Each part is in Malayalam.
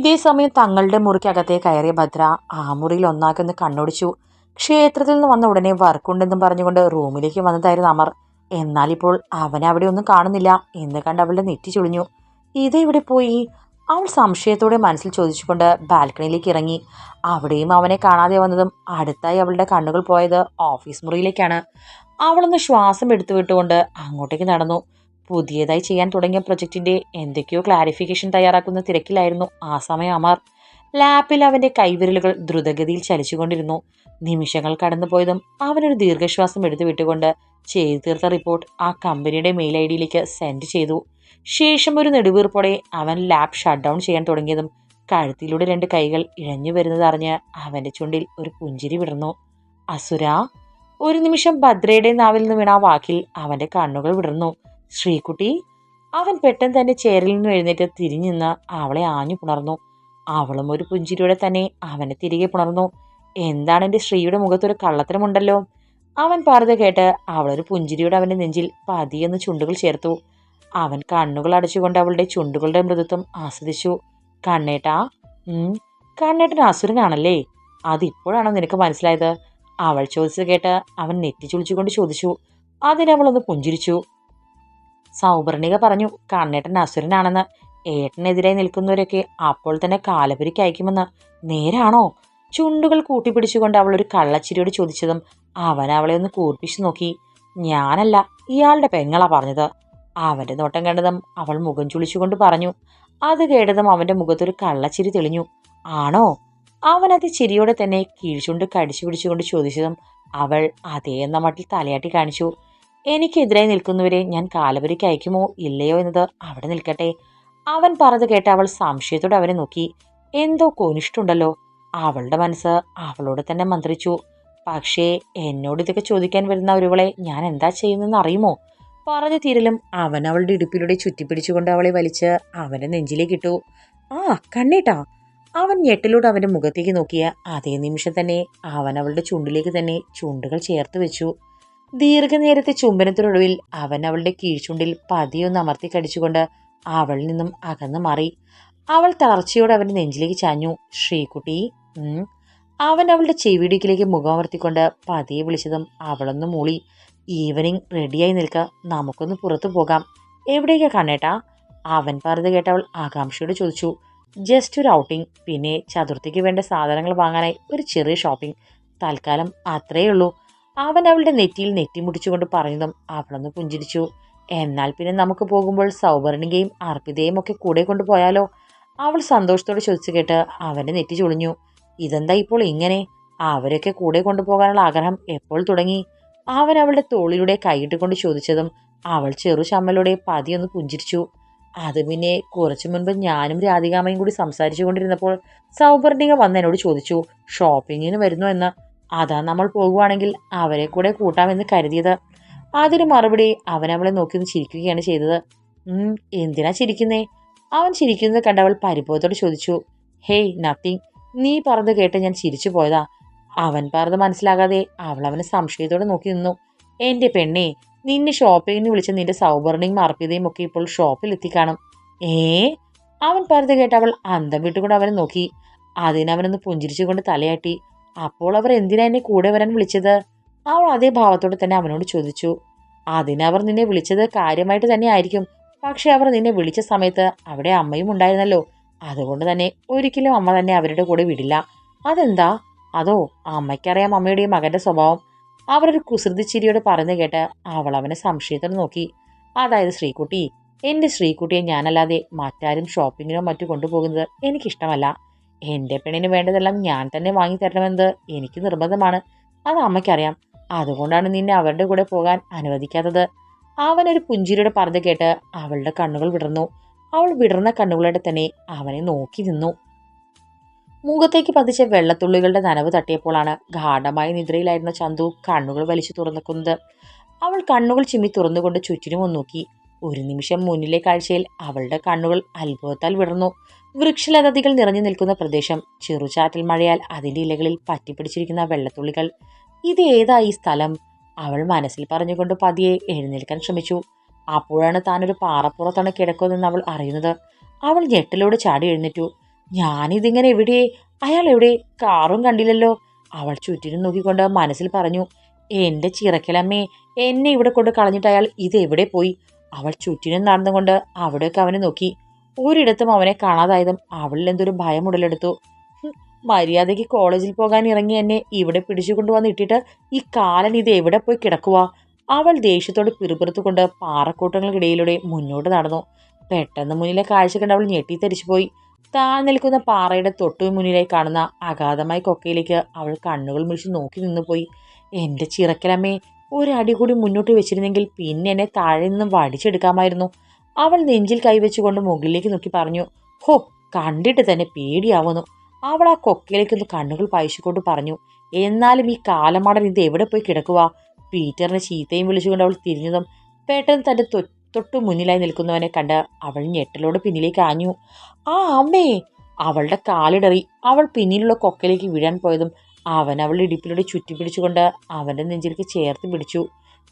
ഇതേ സമയം തങ്ങളുടെ മുറിക്കകത്തെ കയറിയ ഭദ്ര ആ മുറിയിൽ ഒന്നാക്കി ഒന്ന് കണ്ണോടിച്ചു. ക്ഷേത്രത്തിൽ നിന്ന് വന്ന ഉടനെ വർക്കുണ്ടെന്നും പറഞ്ഞുകൊണ്ട് റൂമിലേക്ക് വന്നതായിരുന്നു അമർ. എന്നാൽ ഇപ്പോൾ അവനെ അവിടെ ഒന്നും കാണുന്നില്ല എന്ന് കണ്ട് അവളുടെ നെറ്റി ചുളിഞ്ഞു. ഇതെവിടെ പോയി? അവൾ സംശയത്തോടെ മനസ്സിൽ ചോദിച്ചുകൊണ്ട് ബാൽക്കണിയിലേക്ക് ഇറങ്ങി. അവിടെയും അവനെ കാണാതെ വന്നതും അടുത്തായി അവളുടെ കണ്ണുകൾ പോയത് ഓഫീസ് മുറിയിലേക്കാണ്. അവളൊന്ന് ശ്വാസം എടുത്തു വിട്ടുകൊണ്ട് അങ്ങോട്ടേക്ക് നടന്നു. പുതിയതായി ചെയ്യാൻ തുടങ്ങിയ പ്രൊജക്റ്റിന്റെ എന്തൊക്കെയോ ക്ലാരിഫിക്കേഷൻ തയ്യാറാക്കുന്ന തിരക്കിലായിരുന്നു ആ സമയം അമർ. ലാപ്പിൽ അവന്റെ കൈവിരലുകൾ ദ്രുതഗതിയിൽ ചലിച്ചുകൊണ്ടിരുന്നു. നിമിഷങ്ങൾ കടന്നുപോയതും അവനൊരു ദീർഘശ്വാസം എടുത്തു വിട്ടുകൊണ്ട് ചെയ്തു തീർത്ത റിപ്പോർട്ട് ആ കമ്പനിയുടെ മെയിൽ ഐ ഡിയിലേക്ക് സെൻഡ് ചെയ്തു. ശേഷം ഒരു നെടുവീർപ്പോടെ അവൻ ലാബ് ഷട്ട് ഡൗൺ ചെയ്യാൻ തുടങ്ങിയതും കഴുത്തിലൂടെ രണ്ട് കൈകൾ ഇഴഞ്ഞു വരുന്നത് അറിഞ്ഞ് അവന്റെ ചുണ്ടിൽ ഒരു പുഞ്ചിരി വിടർന്നു. അസുര? ഒരു നിമിഷം ഭദ്രയുടെ നാവിൽ നിന്ന് വീണ ആ വാക്കിൽ അവന്റെ കണ്ണുകൾ വിടർന്നു. ശ്രീകുട്ടി അവൻ പെട്ടെന്ന് തന്നെ ചേരിൽ നിന്ന് എഴുന്നേറ്റ് തിരിഞ്ഞുനിന്ന് അവളെ ആഞ്ഞു പുണർന്നു. അവളും ഒരു പുഞ്ചിരിയോടെ തന്നെ അവനെ തിരികെ പുണർന്നു. എന്താണ് എന്റെ ശ്രീയുടെ മുഖത്തൊരു കള്ളത്തരമുണ്ടല്ലോ? അവൻ പറഞ്ഞത് കേട്ട് അവളൊരു പുഞ്ചിരിയോടെ അവന്റെ നെഞ്ചിൽ പതിയെന്ന് ചുണ്ടുകൾ ചേർത്തു. അവൻ കണ്ണുകൾ അടച്ചുകൊണ്ട് അവളുടെ ചുണ്ടുകളുടെ മൃദുത്വം ആസ്വദിച്ചു. കണ്ണേട്ടാ കണ്ണേട്ടൻ അസുരനാണല്ലേ? അതിപ്പോഴാണോ നിനക്ക് മനസ്സിലായത്? അവൾ ചോദിച്ചത് കേട്ട് അവൻ നെറ്റി ചുളിച്ചുകൊണ്ട് ചോദിച്ചു അതിനവളൊന്ന് പുഞ്ചിരിച്ചു. സൗപർണിക പറഞ്ഞു കണ്ണേട്ടൻ അസുരനാണെന്ന്. ഏട്ടനെതിരെ നിൽക്കുന്നവരൊക്കെ അപ്പോൾ തന്നെ കാലപുരിക്ക് അയക്കുമെന്ന്. നേരാണോ? ചുണ്ടുകൾ കൂട്ടിപ്പിടിച്ചുകൊണ്ട് അവൾ ഒരു കള്ളച്ചിരിയോട് ചോദിച്ചതും അവൻ അവളെ ഒന്ന് കൂർപ്പിച്ചു നോക്കി. ഞാനല്ല ഇയാളുടെ പെങ്ങളാ പറഞ്ഞത്. അവന്റെ നോട്ടം കണ്ടതും അവൾ മുഖം ചുളിച്ചുകൊണ്ട് പറഞ്ഞു. അത് കേട്ടതും അവന്റെ മുഖത്തൊരു കള്ളച്ചിരി തെളിഞ്ഞു. ആണോ? അവൻ അത് ചിരിയോടെ തന്നെ കീഴ്ചുണ്ട് കടിച്ചു പിടിച്ചുകൊണ്ട് ചോദിച്ചതും അവൾ അതേ എന്ന മട്ടിൽ തലയാട്ടി കാണിച്ചു. എനിക്കെതിരായി നിൽക്കുന്നവരെ ഞാൻ കാലപുരയ്ക്ക് അയക്കുമോ ഇല്ലയോ എന്നത് അവിടെ നിൽക്കട്ടെ. അവൻ പറഞ്ഞു കേട്ട അവൾ സംശയത്തോടെ അവനെ നോക്കി. എന്തോ കോനിഷ്ടുണ്ടല്ലോ അവളുടെ മനസ്സ് അവളോട് തന്നെ മന്ത്രിച്ചു. പക്ഷേ എന്നോട് ഇതൊക്കെ ചോദിക്കാൻ വരുന്ന ഒരുവളെ ഞാൻ എന്താ ചെയ്യുന്നതെന്ന് അറിയുമോ? പറഞ്ഞു തീരലും അവൻ അവളുടെ ഇടുപ്പിലൂടെ ചുറ്റിപ്പിടിച്ചുകൊണ്ട് അവളെ വലിച്ച് അവന്റെ നെഞ്ചിലേക്ക് ഇട്ടു. ആ കണ്ണേട്ടാ. അവൻ ഞെട്ടിലൂടെ അവന്റെ മുഖത്തേക്ക് നോക്കിയ അതേ നിമിഷം തന്നെ അവൻ അവളുടെ ചുണ്ടിലേക്ക് തന്നെ ചുണ്ടുകൾ ചേർത്ത് വെച്ചു. ദീർഘനേരത്തെ ചുംബനത്തിനൊടുവിൽ അവൻ അവളുടെ കീഴ്ചുണ്ടിൽ പതിയൊന്ന് അമർത്തി കടിച്ചുകൊണ്ട് അവളിൽ നിന്നും അകന്നു മാറി. അവൾ തളർച്ചയോടെ അവന്റെ നെഞ്ചിലേക്ക് ചാഞ്ഞു. ശ്രീകുട്ടി അവൻ അവളുടെ ചെവിടിക്കിലേക്ക് മുഖമർത്തിക്കൊണ്ട് പതിയെ വിളിച്ചതും അവളൊന്ന് മൂളി. ഈവനിങ് റെഡിയായി നിൽക്ക. നമുക്കൊന്ന് പുറത്തു പോകാം. എവിടേക്കാ കണ്ണേട്ടാ? അവൻ പറഞ്ഞത് കേട്ടവൾ ആകാംക്ഷയോട് ചോദിച്ചു. ജസ്റ്റ് ഒരു ഔട്ടിംഗ് പിന്നെ ചതുർത്ഥിക്ക് വേണ്ട സാധനങ്ങൾ വാങ്ങാനായി ഒരു ചെറിയ ഷോപ്പിംഗ് തൽക്കാലം അത്രയേ ഉള്ളൂ. അവൻ അവളുടെ നെറ്റിയിൽ നെറ്റിമുടിച്ചുകൊണ്ട് പറയുന്നതും അവളൊന്ന് പുഞ്ചിരിച്ചു. എന്നാൽ പിന്നെ നമുക്ക് പോകുമ്പോൾ സൗവർണികയും അർപ്പിതയും ഒക്കെ കൂടെ കൊണ്ടുപോയാലോ? അവൾ സന്തോഷത്തോടെ ചോദിച്ചു കേട്ട് അവന്റെ നെറ്റി ചുളിഞ്ഞു. ഇതെന്താ ഇപ്പോൾ ഇങ്ങനെ? അവരൊക്കെ കൂടെ കൊണ്ടുപോകാനുള്ള ആഗ്രഹം എപ്പോൾ തുടങ്ങി? അവൻ അവളുടെ തോളിലൂടെ കൈയിട്ടുകൊണ്ട് ചോദിച്ചതും അവൾ ചെറു ചമ്മലോടെ പതിയൊന്ന് പുഞ്ചിരിച്ചു. അത് പിന്നെ കുറച്ചു മുൻപ് ഞാനും രാധികാമയും കൂടി സംസാരിച്ചു കൊണ്ടിരുന്നപ്പോൾ സൗപർണിക വന്ന് എന്നോട് ചോദിച്ചു ഷോപ്പിങ്ങിന് വരുന്നു എന്ന്? അതാ നമ്മൾ പോകുവാണെങ്കിൽ അവരെ കൂടെ കൂട്ടാമെന്ന് കരുതിയത്. അതിന് മറുപടി അവൻ അവളെ നോക്കി ചിരിക്കുകയാണ് ചെയ്തത്. എന്തിനാ ചിരിക്കുന്നേ? അവൻ ചിരിക്കുന്നത് കണ്ടവൾ പരിഭവത്തോട് ചോദിച്ചു. ഹേയ് നത്തിങ് നീ പറഞ്ഞത് കേട്ട് ഞാൻ ചിരിച്ചു പോയതാ. അവൻ പറഞ്ഞത് മനസ്സിലാകാതെ അവൾ അവനെ സംശയത്തോടെ നോക്കി നിന്നു. എന്റെ പെണ്ണേ നിന്നെ ഷോപ്പിങ്ങിന് വിളിച്ച നിന്റെ സൗബർണിങ് അർപ്പിതയും ഒക്കെ ഇപ്പോൾ ഷോപ്പിൽ എത്തിക്കാണും ഏ? അവൻ പറഞ്ഞത് കേട്ട് അവൾ അന്തം വിട്ടുകൊണ്ട് അവനെ നോക്കി. അതിനവനൊന്ന് പുഞ്ചിരിച്ചുകൊണ്ട് തലയാട്ടി. അപ്പോൾ അവർ എന്തിനാ എന്നെ കൂടെ വരാൻ വിളിച്ചത്? അവൾ അതേ ഭാവത്തോടെ തന്നെ അവനോട് ചോദിച്ചു. അതിനവർ നിന്നെ വിളിച്ചത് കാര്യമായിട്ട് തന്നെ ആയിരിക്കും. പക്ഷെ അവർ നിന്നെ വിളിച്ച സമയത്ത് അവിടെ അമ്മയും ഉണ്ടായിരുന്നല്ലോ. അതുകൊണ്ട് തന്നെ ഒരിക്കലും അമ്മ തന്നെ അവരുടെ കൂടെ വിടില്ല. അതെന്താ? അതോ അമ്മയ്ക്കറിയാം അമ്മയുടെയും മകന്റെ സ്വഭാവം. അവരൊരു കുസൃതി ചിരിയോട് പറഞ്ഞു കേട്ട് അവൾ അവനെ സംശയത്തോടെ നോക്കി. അതായത് ശ്രീകുട്ടി എന്റെ ശ്രീകുട്ടിയെ ഞാനല്ലാതെ മറ്റാരും ഷോപ്പിങ്ങിനോ മറ്റു കൊണ്ടുപോകുന്നത് എനിക്കിഷ്ടമല്ല. എന്റെ പെണ്ണിന് വേണ്ടതെല്ലാം ഞാൻ തന്നെ വാങ്ങി തരണമെന്ന് എനിക്ക് നിർബന്ധമാണ്. അത് അമ്മയ്ക്കറിയാം. അതുകൊണ്ടാണ് നിന്നെ അവരുടെ കൂടെ പോകാൻ അനുവദിക്കാത്തത്. അവനൊരു പുഞ്ചിരിയുടെ പറഞ്ഞു കേട്ട് അവളുടെ കണ്ണുകൾ വിടർന്നു. അവൾ വിടർന്ന കണ്ണുകളോടെ തന്നെ അവനെ നോക്കി നിന്നു. മുഖത്തേക്ക് പതിച്ച വെള്ളത്തുള്ളികളുടെ നനവ് തട്ടിയപ്പോഴാണ് ഗാഠമായ നിദ്രയിലായിരുന്ന ചന്തു കണ്ണുകൾ വലിച്ചു തുറന്നിക്കുന്നത് അവൾ കണ്ണുകൾ ചിമ്മി തുറന്നുകൊണ്ട് ചുറ്റിനും നോക്കി. ഒരു നിമിഷം മുന്നിലെ കാഴ്ചയിൽ അവളുടെ കണ്ണുകൾ അത്ഭുതത്താൽ വിടർന്നു. വൃക്ഷലതതികൾ നിറഞ്ഞു നിൽക്കുന്ന പ്രദേശം. ചെറുചാറ്റൽ മഴയാൽ അതിന്റെ ഇലകളിൽ പറ്റിപ്പിടിച്ചിരിക്കുന്ന വെള്ളത്തുള്ളികൾ. ഇത് ഏതാ ഈ സ്ഥലം? അവൾ മനസ്സിൽ പറഞ്ഞുകൊണ്ട് പതിയെ എഴുന്നേൽക്കാൻ ശ്രമിച്ചു. അപ്പോഴാണ് താനൊരു പാറപ്പുറത്താണ് കിടക്കുന്നതെന്ന് അവൾ അറിയുന്നത്. അവൾ ഞെട്ടലോട് ചാടി എഴുന്നേറ്റു. ഞാനിതിങ്ങനെ എവിടെ? അയാൾ എവിടെ? കാറും കണ്ടില്ലല്ലോ. അവൾ ചുറ്റിനും നോക്കിക്കൊണ്ട് മനസ്സിൽ പറഞ്ഞു എന്റെ ചിറക്കലമ്മേ എന്നെ ഇവിടെ കൊണ്ട് കളഞ്ഞിട്ട് അയാൾ ഇതെവിടെ പോയി? അവൾ ചുറ്റിനും നടന്നുകൊണ്ട് അവിടെയൊക്കെ അവനെ നോക്കി. ഒരിടത്തും അവനെ കാണാതായതും അവളിൽ എന്തൊരു ഭയം ഉടലെടുത്തു. മര്യാദയ്ക്ക് കോളേജിൽ പോകാൻ ഇറങ്ങി എന്നെ ഇവിടെ പിടിച്ചു കൊണ്ടുവന്ന് ഇട്ടിട്ട് ഈ കാലൻ ഇത് എവിടെ പോയി കിടക്കുക അവൾ ദേഷ്യത്തോട് പിറുപിറുത്തുകൊണ്ട് പാറക്കൂട്ടങ്ങൾക്കിടയിലൂടെ മുന്നോട്ട് നടന്നു. പെട്ടെന്ന് മുന്നിലെ കാഴ്ച കണ്ട് അവൾ ഞെട്ടിത്തെറിച്ചു പോയി താൻ നിൽക്കുന്ന പാറയുടെ തൊട്ടു മുന്നിലായി കാണുന്ന അഗാധമായ കൊക്കയിലേക്ക് അവൾ കണ്ണുകൾ മിഴിച്ച് നോക്കി നിന്നുപോയി. എന്റെ ചിറക്കലമ്മേ ഒരടി കൂടി മുന്നോട്ട് വെച്ചിരുന്നെങ്കിൽ പിന്നെ എന്നെ താഴെ നിന്നും വടിച്ചെടുക്കാമായിരുന്നു. അവൾ നെഞ്ചിൽ കൈവച്ചുകൊണ്ട് മുകളിലേക്ക് നോക്കി പറഞ്ഞു ഹോ കണ്ടിട്ട് തന്നെ പേടിയാവുന്നു. അവൾ ആ കൊക്കയിലേക്ക് ഒന്ന് കണ്ണുകൾ പായിച്ചുകൊണ്ട് പറഞ്ഞു എന്നാലും ഈ കാലമാടൻ ഇത് എവിടെ പോയി കിടക്കുക പീറ്ററിനെ ചീത്തയും വിളിച്ചുകൊണ്ട് അവൾ തിരിഞ്ഞതും പെട്ടെന്ന് തന്റെ തൊട്ടു മുന്നിലായി നിൽക്കുന്നവനെ കണ്ട് അവൾ ഞെട്ടലോട് പിന്നിലേക്ക് ആഞ്ഞു. ആ അമ്മേ! അവളുടെ കാലിടറി അവൾ പിന്നിലുള്ള കൊക്കയിലേക്ക് വീഴാൻ പോയതും അവൻ അവളുടെ ഇടുപ്പിലൂടെ ചുറ്റിപ്പിടിച്ചുകൊണ്ട് അവന്റെ നെഞ്ചിലേക്ക് ചേർത്ത് പിടിച്ചു.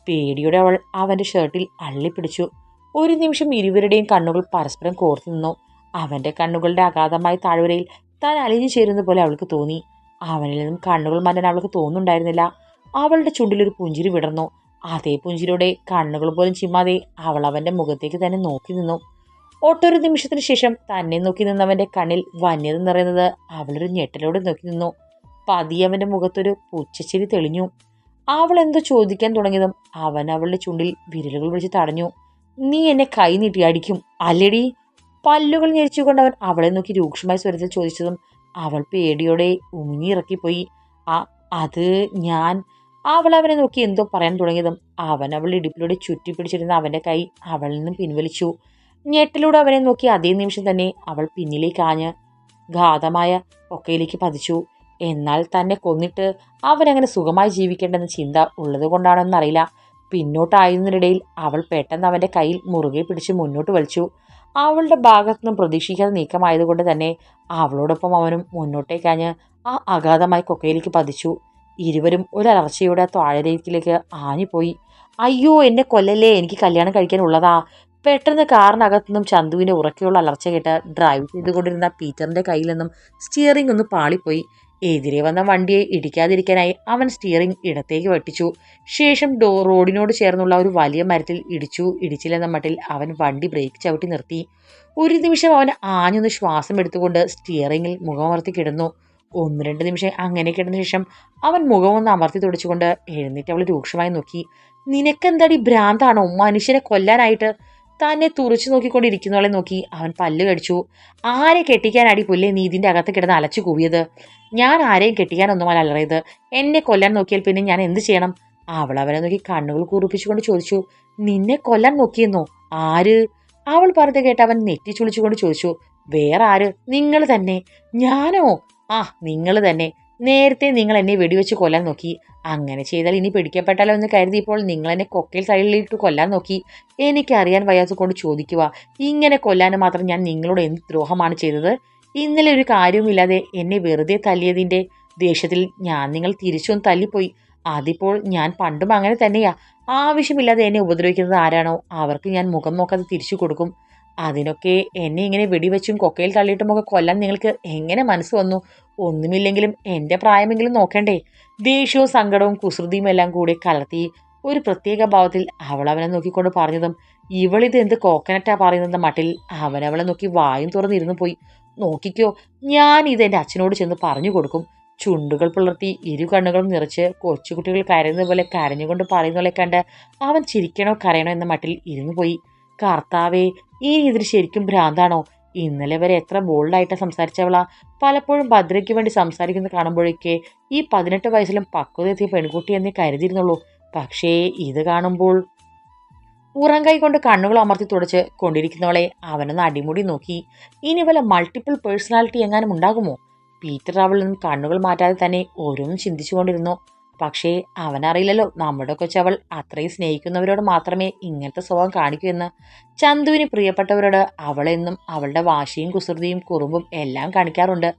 പേടിയോടെ അവൾ അവന്റെ ഷർട്ടിൽ അള്ളിപ്പിടിച്ചു ഒരു നിമിഷം ഇരുവരുടെയും കണ്ണുകൾ പരസ്പരം കോർത്തു നിന്നു. അവന്റെ കണ്ണുകളുടെ അഗാധമായ താഴ്വരയിൽ താൻ അലിഞ്ഞു ചേരുന്ന പോലെ അവൾക്ക് തോന്നി. അവനിൽ നിന്നും കണ്ണുകൾ മാറ്റാൻ അവൾക്ക് തോന്നുന്നുണ്ടായിരുന്നില്ല. അവളുടെ ചുണ്ടിലൊരു പുഞ്ചിരി വിടർന്നു. അതേ പുഞ്ചിരിയുടെ കണ്ണുകൾ പോലും ചിമ്മാതെ അവൾ അവന്റെ മുഖത്തേക്ക് തന്നെ നോക്കി നിന്നു. ഒട്ടൊരു നിമിഷത്തിന് ശേഷം തന്നെ നോക്കി നിന്നവന്റെ കണ്ണിൽ വന്യത നിറയുന്നത് അവളൊരു ഞെട്ടലോടെ നോക്കി നിന്നു. പതിയെ മുഖത്തൊരു പുച്ഛച്ചിരി തെളിഞ്ഞു. അവൾ എന്തോ ചോദിക്കാൻ തുടങ്ങിയതും അവൻ അവളുടെ ചുണ്ടിൽ വിരലുകൾ പിടിച്ച് തടഞ്ഞു. നീ എന്നെ കൈ നീട്ടി അടിക്കും അല്ലെടി? പല്ലുകൾ ഞെരിച്ചുകൊണ്ട് അവൻ അവളെ നോക്കി രൂക്ഷമായ സ്വരത്തിൽ ചോദിച്ചതും അവൾ പേടിയോടെ ഉമിഞ്ഞിറക്കിപ്പോയി. ആ അത് ഞാൻ. അവൾ അവനെ നോക്കി എന്തോ പറയാൻ തുടങ്ങിയതും അവൻ അവളുടെ ഇടുപ്പിലൂടെ ചുറ്റിപ്പിടിച്ചിരുന്ന അവന്റെ കൈ അവളിൽ നിന്നും പിൻവലിച്ചു. ഞെട്ടിലൂടെ അവനെ നോക്കി അതേ നിമിഷം തന്നെ അവൾ പിന്നിലേക്ക് ആഞ്ഞ് ഘാതമായ ഒക്കയിലേക്ക് പതിച്ചു. എന്നാൽ തന്നെ കൊന്നിട്ട് അവനങ്ങനെ സുഖമായി ജീവിക്കേണ്ടെന്ന ചിന്ത ഉള്ളത് കൊണ്ടാണെന്നറിയില്ല പിന്നോട്ടായതിനിടയിൽ അവൾ പെട്ടെന്ന് അവന്റെ കയ്യിൽ മുറുകെ പിടിച്ച് മുന്നോട്ട് വലിച്ചു. അവളുടെ ഭാഗത്തുനിന്നും പ്രതീക്ഷിക്കാത്ത നീക്കമായതുകൊണ്ട് തന്നെ അവളോടൊപ്പം അവനും മുന്നോട്ടേക്കാഞ്ഞ് ആ അഗാധമായ കൊക്കയിലേക്ക് പതിച്ചു. ഇരുവരും ഒരർച്ചയുടെ ആ താഴേക്കിലേക്ക് ആഞ്ഞുപോയി. അയ്യോ എന്നെ കൊല്ലല്ലേ? എനിക്ക് കല്യാണം കഴിക്കാനുള്ളതാ പെട്ടെന്ന് കാറിനകത്തുനിന്നും ചന്തുവിന്റെ ഉറക്കെയുള്ള അലർച്ച കേട്ട് ഡ്രൈവ് ചെയ്തുകൊണ്ടിരുന്ന പീറ്ററിന്റെ കയ്യിൽ നിന്നും സ്റ്റിയറിംഗ് ഒന്ന് പാളിപ്പോയി. എതിരെ വന്ന വണ്ടിയെ ഇടിക്കാതിരിക്കാനായി അവൻ സ്റ്റിയറിംഗ് ഇടത്തേക്ക് വെട്ടിച്ചു. ശേഷം ഡോ റോഡിനോട് ചേർന്നുള്ള ഒരു വലിയ മരത്തിൽ ഇടിച്ചു. ഇടിച്ചില്ലെന്ന മട്ടിൽ അവൻ വണ്ടി ബ്രേക്ക് ചവിട്ടി നിർത്തി. ഒരു നിമിഷം അവൻ ആഞ്ഞൊന്ന് ശ്വാസം എടുത്തുകൊണ്ട് സ്റ്റിയറിംഗിൽ മുഖമർത്തി കിടന്നു. ഒന്ന് രണ്ട് നിമിഷം അങ്ങനെ കിടന്ന ശേഷം അവൻ മുഖമൊന്ന് അമർത്തി തുടച്ചുകൊണ്ട് എഴുന്നേറ്റ് അവൾ രൂക്ഷമായി നോക്കി. നിനക്കെന്താടി ഭ്രാന്താണോ? മനുഷ്യനെ കൊല്ലാനായിട്ട് തന്നെ തുറച്ചു നോക്കിക്കൊണ്ടിരിക്കുന്നവളെ നോക്കി അവൻ പല്ല് കടിച്ചു. ആരെ കെട്ടിക്കാനാടി പുല്ലേ നീ ഇതിന്റെ അകത്ത് കിടന്ന് അലച്ചു കൂവിയത്? ഞാൻ ആരെയും കെട്ടിക്കാനൊന്നുമല്ല അലറിയത്. എന്നെ കൊല്ലാൻ നോക്കിയാൽ പിന്നെ ഞാൻ എന്ത് ചെയ്യണം? അവൾ അവനെ നോക്കി കണ്ണുകൾ കുറിപ്പിച്ചുകൊണ്ട് ചോദിച്ചു. നിന്നെ കൊല്ലാൻ നോക്കിയെന്നോ? ആര്? അവൾ പറഞ്ഞത് കേട്ട് അവൻ നെറ്റി ചുളിച്ചുകൊണ്ട് ചോദിച്ചു. വേറെ ആര്? നിങ്ങൾ തന്നെ. ഞാനോ? ആ നിങ്ങൾ തന്നെ. നേരത്തെ നിങ്ങൾ എന്നെ വെടിവെച്ച് കൊല്ലാൻ നോക്കി. അങ്ങനെ ചെയ്താൽ ഇനി പിടിക്കപ്പെട്ടാലോ എന്ന് കരുതിയപ്പോൾ നിങ്ങൾ എന്നെ കൊക്കയിൽ തള്ളിയിട്ട് കൊല്ലാൻ നോക്കി. എനിക്കറിയാൻ വയ്യാത്ത കൊണ്ട് ചോദിക്കുക. ഇങ്ങനെ കൊല്ലാൻ മാത്രം ഞാൻ നിങ്ങളോട് എന്ത് ദ്രോഹമാണ് ചെയ്തത്? ഇന്നലെ ഒരു കാര്യവുമില്ലാതെ എന്നെ വെറുതെ തല്ലിയതിന്റെ ദേഷ്യത്തിൽ ഞാൻ നിങ്ങൾ തിരിച്ചൊന്ന് തല്ലിപ്പോയി. അതിപ്പോൾ ഞാൻ പണ്ടും അങ്ങനെ തന്നെയാ. ആവശ്യമില്ലാതെ എന്നെ ഉപദ്രവിക്കുന്നത് ആരാണോ? അവർക്ക് ഞാൻ മുഖം നോക്കാതെ തിരിച്ചു കൊടുക്കും. അതിനൊക്കെ എന്നെ ഇങ്ങനെ വെടിവെച്ചും കൊക്കയിൽ തള്ളിയിട്ടുമൊക്കെ കൊല്ലാൻ നിങ്ങൾക്ക് എങ്ങനെ മനസ്സ് വന്നു? ഒന്നുമില്ലെങ്കിലും എന്റെ പ്രായമെങ്കിലും നോക്കണ്ടേ. ദേഷ്യവും സങ്കടവും കുസൃതിയും എല്ലാം കൂടി കലർത്തി ഒരു പ്രത്യേക ഭാവത്തിൽ അവൾ അവനെ നോക്കിക്കൊണ്ട് പറഞ്ഞതും ഇവളിത് എന്ത് കോക്കനറ്റാ പറയുന്നത് മട്ടിൽ അവനവളെ നോക്കി വായും തുറന്നിരുന്നു പോയി. നോക്കിക്കോ ഞാൻ ഇത് എന്റെ അച്ഛനോട് ചെന്ന് പറഞ്ഞു കൊടുക്കും. ചുണ്ടുകൾ പുലർത്തി ഇരു കണ്ണുകളും നിറച്ച് കൊച്ചുകുട്ടികൾ കരയുന്നത് പോലെ കരഞ്ഞുകൊണ്ട് പറയുന്നതുപോലെ കണ്ട് അവൻ ചിരിക്കണോ കരയണോ എന്ന മട്ടിൽ ഇരുന്നു പോയി. കർത്താവേ ഈ ഇതിന് ശരിക്കും ഭ്രാന്താണോ? ഇന്നലെ വരെ എത്ര ബോൾഡായിട്ട് സംസാരിച്ചവളാ. പലപ്പോഴും ഭദ്രയ്ക്ക് വേണ്ടി സംസാരിക്കുന്നത് കാണുമ്പോഴേക്ക് ഈ പതിനെട്ട് വയസ്സിലും പക്വതയെത്തിയ പെൺകുട്ടി എന്നേ കരുതിയിരുന്നുള്ളൂ. പക്ഷേ ഇത് കാണുമ്പോൾ ഉറം കൈ കൊണ്ട് കണ്ണുകൾ അമർത്തി തുടച്ച് കൊണ്ടിരിക്കുന്നവളെ അവനൊന്ന് അടിമുടി നോക്കി. ഇനി വല്ല മൾട്ടിപ്പിൾ പേഴ്സണാലിറ്റി എങ്ങാനും ഉണ്ടാകുമോ? പീറ്റർ അവളിൽ നിന്നും കണ്ണുകൾ മാറ്റാതെ തന്നെ ഓരോന്നും ചിന്തിച്ചുകൊണ്ടിരുന്നു. പക്ഷേ അവനറിയില്ലല്ലോ. നമ്മുടെ കൊച്ചവൾ അത്രയും സ്നേഹിക്കുന്നവരോട് മാത്രമേ ഇങ്ങനത്തെ സ്വഭാവം കാണിക്കൂ എന്ന്. ചന്തുവിന് പ്രിയപ്പെട്ടവരോട് അവളെന്നും അവളുടെ വാശിയും കുസൃതിയും കുറുമ്പും എല്ലാം കാണിക്കാറുണ്ട്.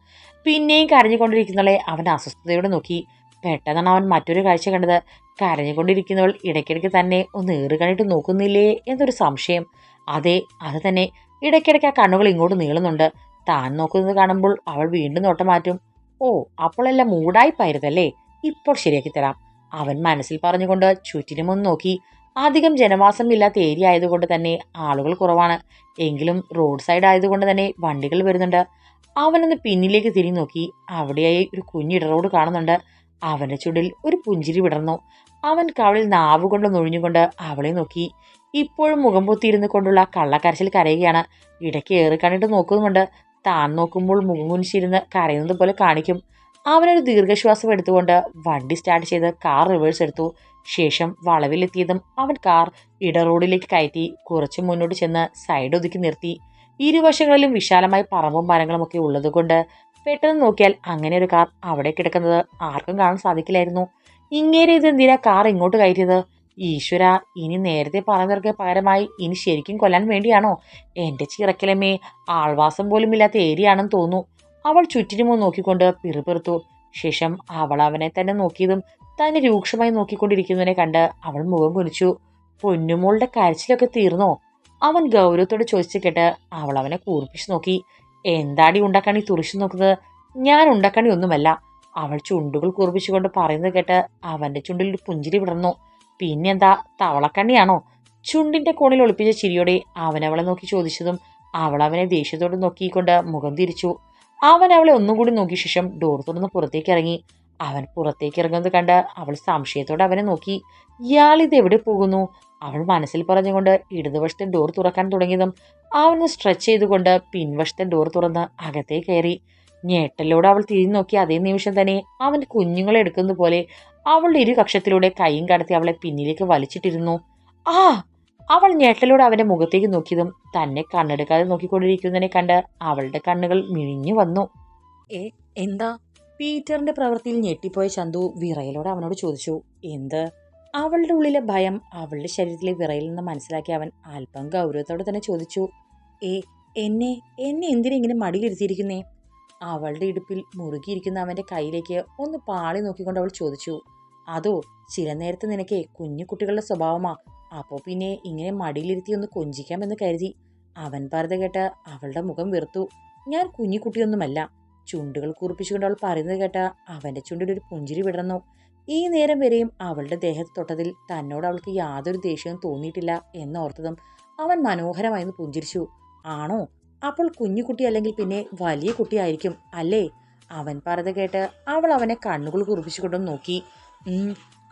പിന്നെയും കരഞ്ഞുകൊണ്ടിരിക്കുന്നവളെ അവൻ അസ്വസ്ഥതയോടെ നോക്കി. പെട്ടെന്നാണ് അവൻ മറ്റൊരു കാഴ്ച കണ്ടത്. കരഞ്ഞുകൊണ്ടിരിക്കുന്നവൾ ഇടയ്ക്കിടയ്ക്ക് തന്നെ ഒന്ന് ഏറുകണിട്ട് നോക്കുന്നില്ലേ എന്നൊരു സംശയം. അതെ അത് തന്നെ. ഇടയ്ക്കിടയ്ക്ക് ആ കണ്ണുകൾ ഇങ്ങോട്ട് നീളുന്നുണ്ട്. താൻ നോക്കുന്നത് കാണുമ്പോൾ അവൾ വീണ്ടും നോട്ടം മാറ്റും. ഓ അപ്പോഴെല്ലാം മൂടായിപ്പായിരുന്നല്ലേ? ഇപ്പോൾ ശരിയാക്കി തരാം. അവൻ മനസ്സിൽ പറഞ്ഞുകൊണ്ട് ചുറ്റിനുമൊന്ന് നോക്കി. അധികം ജനവാസമില്ലാത്ത ഏരിയ ആയതുകൊണ്ട് തന്നെ ആളുകൾ കുറവാണ്. എങ്കിലും റോഡ് സൈഡ് ആയതുകൊണ്ട് തന്നെ വണ്ടികൾ വരുന്നുണ്ട്. അവനൊന്ന് പിന്നിലേക്ക് തിരിഞ്ഞു നോക്കി. അവിടെയായി ഒരു കുഞ്ഞിടറോട് കാണുന്നുണ്ട്. അവന്റെ ചുടിൽ ഒരു പുഞ്ചിരി വിടർന്നു. അവൻ കവളിൽ നാവ് കൊണ്ട് നൊഴിഞ്ഞുകൊണ്ട് അവളെ നോക്കി. ഇപ്പോഴും മുഖം പൊത്തിയിരുന്നു കൊണ്ടുള്ള കള്ളക്കരച്ചിൽ കരയുകയാണ്. ഇടയ്ക്ക് ഏറി കണ്ടിട്ട് നോക്കുന്നുമുണ്ട്. താൻ നോക്കുമ്പോൾ മുഖം കുനിച്ചിരുന്ന് കരയുന്നത് പോലെ കാണിക്കും. അവനൊരു ദീർഘശ്വാസം എടുത്തുകൊണ്ട് വണ്ടി സ്റ്റാർട്ട് ചെയ്ത് കാർ റിവേഴ്സ് എടുത്തു. ശേഷം വളവിലെത്തിയതും അവൻ കാർ ഇട റോഡിലേക്ക് കയറ്റി കുറച്ച് മുന്നോട്ട് ചെന്ന് സൈഡ് ഒതുക്കി നിർത്തി. ഇരുവശങ്ങളിലും വിശാലമായ പറമ്പും മരങ്ങളും ഒക്കെ ഉള്ളതുകൊണ്ട് പെട്ടെന്ന് നോക്കിയാൽ അങ്ങനെ ഒരു കാർ അവിടെ കിടക്കുന്നത് ആർക്കും കാണാൻ സാധിക്കില്ലായിരുന്നു. ഇങ്ങനെ ഇത് എന്തിനാ കാർ ഇങ്ങോട്ട് കയറ്റിയത്? ഈശ്വര ഇനി നേരത്തെ പറഞ്ഞവർക്ക് പകരമായി ഇനി ശരിക്കും കൊല്ലാൻ വേണ്ടിയാണോ? എന്റെ ചിറക്കിലമ്മേ ആൾവാസം പോലും ഇല്ലാത്ത ഏരിയ ആണെന്ന് തോന്നുന്നു. അവൾ ചുറ്റിനുമോ നോക്കിക്കൊണ്ട് പിറുപിറുത്തു ശേഷം അവൾ അവനെ തന്നെ നോക്കിയതും തന്നെ രൂക്ഷമായി നോക്കിക്കൊണ്ടിരിക്കുന്നതിനെ കണ്ട് അവൾ മുഖം കുനിച്ചു പൊന്നുമോളുടെ കരച്ചിലൊക്കെ തീർന്നോ? അവൻ ഗൗരവത്തോടെ ചോദിച്ചു കേട്ട് അവൾ അവനെ കൂർപ്പിച്ചു നോക്കി. എന്താടി ഉണ്ടക്കണി തുറിച്ചു നോക്കുന്നത്? ഞാൻ ഉണ്ടക്കണി ഒന്നുമല്ല. അവൾ ചുണ്ടുകൾ കൂർപ്പിച്ചുകൊണ്ട് പറയുന്നത് കേട്ട് അവന്റെ ചുണ്ടിൽ പുഞ്ചിരി വിടർന്നു. പിന്നെന്താ തവളക്കണ്ണിയാണോ? ചുണ്ടിന്റെ കോണിൽ ഒളിപ്പിച്ച ചിരിയോടെ അവനവളെ നോക്കി ചോദിച്ചതും അവൾ അവനെ ദേഷ്യത്തോട് നോക്കിക്കൊണ്ട് മുഖം തിരിച്ചു. അവൻ അവളെ ഒന്നും കൂടി നോക്കിയ ശേഷം ഡോർ തുറന്ന് പുറത്തേക്ക് ഇറങ്ങി. അവൻ പുറത്തേക്ക് ഇറങ്ങുന്നത് കണ്ട് അവൾ സംശയത്തോടെ അവനെ നോക്കി. ഇയാൾ ഇത് എവിടെ പോകുന്നു? അവൾ മനസ്സിൽ പറഞ്ഞുകൊണ്ട് ഇടതുവശത്തെ ഡോർ തുറക്കാൻ തുടങ്ങിയതും അവന് സ്ട്രെച്ച് ചെയ്തുകൊണ്ട് പിൻവശത്തെ ഡോർ തുറന്ന് അകത്തേ കയറി. ഞെട്ടലോടെ അവൾ തിരിഞ്ഞു നോക്കി അതേ നിമിഷം തന്നെ അവൻ കുഞ്ഞുങ്ങളെ എടുക്കുന്ന പോലെ അവളുടെ ഇരു കക്ഷത്തിലൂടെ കൈയും കടത്തി അവളെ പിന്നിലേക്ക് വലിച്ചിട്ടിരുന്നു. ആ അവൾ ഞെട്ടലോടെ അവന്റെ മുഖത്തേക്ക് നോക്കിയതും തന്നെ കണ്ണെടുക്കാതെ നോക്കിക്കൊണ്ടിരിക്കുന്നതിനെ കണ്ട് അവളുടെ കണ്ണുകൾ മിഴിഞ്ഞു വന്നു. ഏ എന്താ? പീറ്ററിന്റെ പ്രവൃത്തിയിൽ ഞെട്ടിപ്പോയ ചന്തു വിറയലോടെ അവനോട് ചോദിച്ചു എന്ത്? അവളുടെ ഉള്ളിലെ ഭയം അവളുടെ ശരീരത്തിലെ വിറയിൽ നിന്ന് മനസ്സിലാക്കി അവൻ അല്പം ഗൗരവത്തോടെ തന്നെ ചോദിച്ചു ഏ എന്നെ എന്നെ എന്തിനാ ഇങ്ങനെ മടിയിലിരുത്തിയിരിക്കുന്നേ അവളുടെ ഇടുപ്പിൽ മുറുകിയിരിക്കുന്ന അവന്റെ കയ്യിലേക്ക് ഒന്ന് പാളി നോക്കിക്കൊണ്ട് അവൾ ചോദിച്ചു അതോ ചില നേരത്ത് നിനക്ക് കുഞ്ഞു കുട്ടികളുടെ സ്വഭാവമാ. അപ്പോൾ പിന്നെ ഇങ്ങനെ മടിയിലിരുത്തി ഒന്ന് കൊഞ്ചിക്കാമെന്ന് കരുതി. അവൻ പറഞ്ഞത് കേട്ട് അവളുടെ മുഖം വെറുത്തു. ഞാൻ കുഞ്ഞു കുട്ടിയൊന്നുമല്ല. ചുണ്ടുകൾ കുറിപ്പിച്ചുകൊണ്ട് അവൾ പറയുന്നത് കേട്ട അവന്റെ ചുണ്ടിൽ ഒരു പുഞ്ചിരി വിടർന്നു. ഈ നേരം വരെയും അവളുടെ ദേഹത്ത് തൊട്ടതിൽ തന്നോട് അവൾക്ക് യാതൊരു ദേഷ്യവും തോന്നിയിട്ടില്ല എന്നോർത്തതും അവൻ മനോഹരമായിരുന്നു പുഞ്ചിരിച്ചു. ആണോ? അപ്പോൾ കുഞ്ഞു കുട്ടി അല്ലെങ്കിൽ പിന്നെ വലിയ കുട്ടിയായിരിക്കും അല്ലേ? അവൻ പറഞ്ഞത് കേട്ട് അവൾ അവനെ കണ്ണുകൾ കുറിപ്പിച്ചുകൊണ്ടും നോക്കി.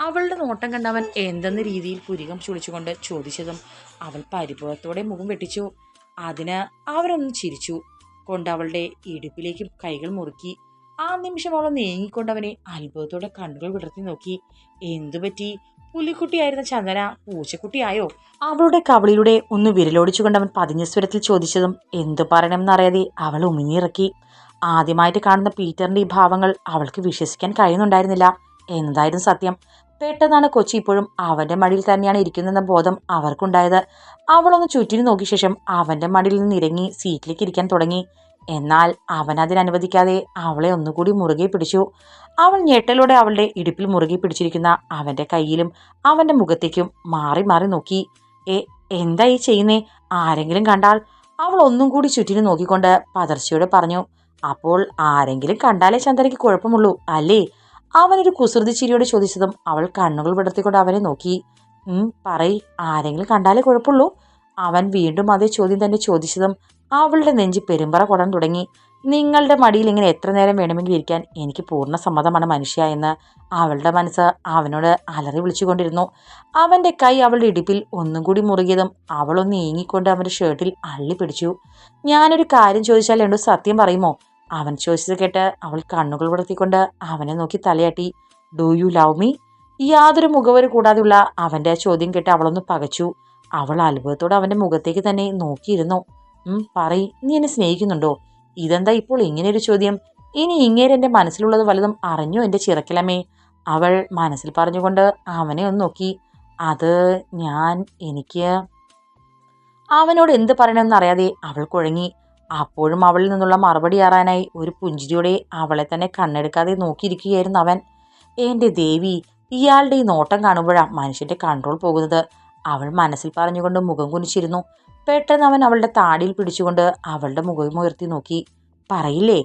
അവളുടെ നോട്ടം കണ്ടവൻ എന്തെന്ന രീതിയിൽ പുരികം ചുളിച്ചുകൊണ്ട് ചോദിച്ചതും അവൾ പരിഭവത്തോടെ മുഖം വെട്ടിച്ചു. അതിന് അവരൊന്ന് ചിരിച്ചു. കൊണ്ട് അവളുടെ ഇടുപ്പിലേക്ക് കൈകൾ മുറുക്കി. ആ നിമിഷം അവൾ നീങ്ങിക്കൊണ്ടവനെ അത്ഭുതത്തോടെ കണ്ണുകൾ വിടർത്തി നോക്കി. എന്തുപറ്റി പുലിക്കുട്ടിയായിരുന്ന ചന്ദന പൂച്ചക്കുട്ടിയായോ? അവളുടെ കവളിലൂടെ ഒന്ന് വിരലോടിച്ചുകൊണ്ട് അവൻ പതിഞ്ഞ സ്വരത്തിൽ ചോദിച്ചതും എന്തു പറയണമെന്നറിയാതെ അവൾ ഉമിഞ്ഞിറക്കി ആദ്യമായിട്ട് കാണുന്ന പീറ്ററിന്റെ ഈ ഭാവങ്ങൾ അവൾക്ക് വിശ്വസിക്കാൻ കഴിയുന്നുണ്ടായിരുന്നില്ല. എന്നതായിരുന്നു സത്യം. പെട്ടെന്നാണ് കൊച്ചി ഇപ്പോഴും അവന്റെ മടിയിൽ തന്നെയാണ് ഇരിക്കുന്നതെന്ന ബോധം അവർക്കുണ്ടായത്. അവളൊന്ന് ചുറ്റിനു നോക്കിയ ശേഷം അവന്റെ മടിയിൽ നിന്ന് ഇറങ്ങി സീറ്റിലേക്ക് ഇരിക്കാൻ തുടങ്ങി. എന്നാൽ അവൻ അതിനനുവദിക്കാതെ അവളെ ഒന്നുകൂടി മുറുകെ പിടിച്ചു. അവൾ ഞെട്ടലോടെ അവളുടെ ഇടുപ്പിൽ മുറുകെ പിടിച്ചിരിക്കുന്ന അവന്റെ കയ്യിലും അവന്റെ മുഖത്തേക്കും മാറി മാറി നോക്കി. ഏ എന്താ ഈ ചെയ്യുന്നേ? ആരെങ്കിലും കണ്ടാൽ? അവൾ ഒന്നും കൂടി ചുറ്റിനു നോക്കിക്കൊണ്ട് പതർച്ചയോടെ പറഞ്ഞു. അപ്പോൾ ആരെങ്കിലും കണ്ടാലേ ചന്ദ്രയ്ക്ക് കുഴപ്പമുള്ളൂ അല്ലേ? അവനൊരു കുസൃതി ചിരിയോട് ചോദിച്ചതും അവൾ കണ്ണുകൾ വിടർത്തിക്കൊണ്ട് അവനെ നോക്കി. പറയ് ആരെങ്കിലും കണ്ടാലേ കുഴപ്പമുള്ളൂ. അവൻ വീണ്ടും അതേ ചോദ്യം തന്നെ ചോദിച്ചതും അവളുടെ നെഞ്ചി പെരുമ്പറ കൊടാൻ തുടങ്ങി. നിങ്ങളുടെ മടിയിൽ ഇങ്ങനെ എത്ര നേരം വേണമെങ്കിൽ ഇരിക്കാൻ എനിക്ക് പൂർണ സമ്മതമാണ് മനുഷ്യ എന്ന് അവളുടെ മനസ്സ് അവനോട് അലറി വിളിച്ചുകൊണ്ടിരുന്നു. അവന്റെ കൈ അവളുടെ ഇടുപ്പിൽ ഒന്നും കൂടി മുറുകിയതും അവളൊന്ന് നീങ്ങിക്കൊണ്ട് അവന്റെ ഷർട്ടിൽ അള്ളി പിടിച്ചു. ഞാനൊരു കാര്യം ചോദിച്ചാൽ എന്തോ സത്യം പറയുമോ? അവൻ ചോദിച്ചത് കേട്ട് അവൾ കണ്ണുകൾ വിടർത്തിക്കൊണ്ട് അവനെ നോക്കി തലയാട്ടി ഡു യു ലവ് മീ യാതൊരു മുഖവര് കൂടാതെയുള്ള അവന്റെ ചോദ്യം കേട്ട് അവളൊന്ന് പകച്ചു. അവൾ അത്ഭുതത്തോടെ അവന്റെ മുഖത്തേക്ക് തന്നെ നോക്കിയിരുന്നു. പറയ് നീ എന്നെ സ്നേഹിക്കുന്നുണ്ടോ? ഇതെന്താ ഇപ്പോൾ ഇങ്ങനെ ഒരു ചോദ്യം? ഇനി ഇങ്ങേര് എന്റെ മനസ്സിലുള്ളത് വലുതും അറിഞ്ഞു എന്റെ ചിറക്കിലമേ അവൾ മനസ്സിൽ പറഞ്ഞുകൊണ്ട് അവനെ ഒന്ന് നോക്കി. അത് ഞാൻ എനിക്ക് അവനോട് എന്ത് പറയണമെന്ന് അറിയാതെ അവൾ കുഴങ്ങി. അപ്പോഴും അവളിൽ നിന്നുള്ള മറുപടി അറിയാനായി ഒരു പുഞ്ചിരിയോടെ അവളെ തന്നെ കണ്ണെടുക്കാതെ നോക്കിയിരിക്കുകയായിരുന്നു അവൻ. എന്റെ ദേവി ഇയാളുടെ ഈ നോട്ടം കാണുമ്പോഴാണ് മനുഷ്യന്റെ കൺട്രോൾ പോകുന്നത്. അവൾ മനസ്സിൽ പറഞ്ഞുകൊണ്ട് മുഖം കുനിച്ചിരുന്നു. പെട്ടെന്ന് അവൻ അവളുടെ താടിയിൽ പിടിച്ചുകൊണ്ട് അവളുടെ മുഖം ഉയർത്തി നോക്കി. പറയില്ലേ?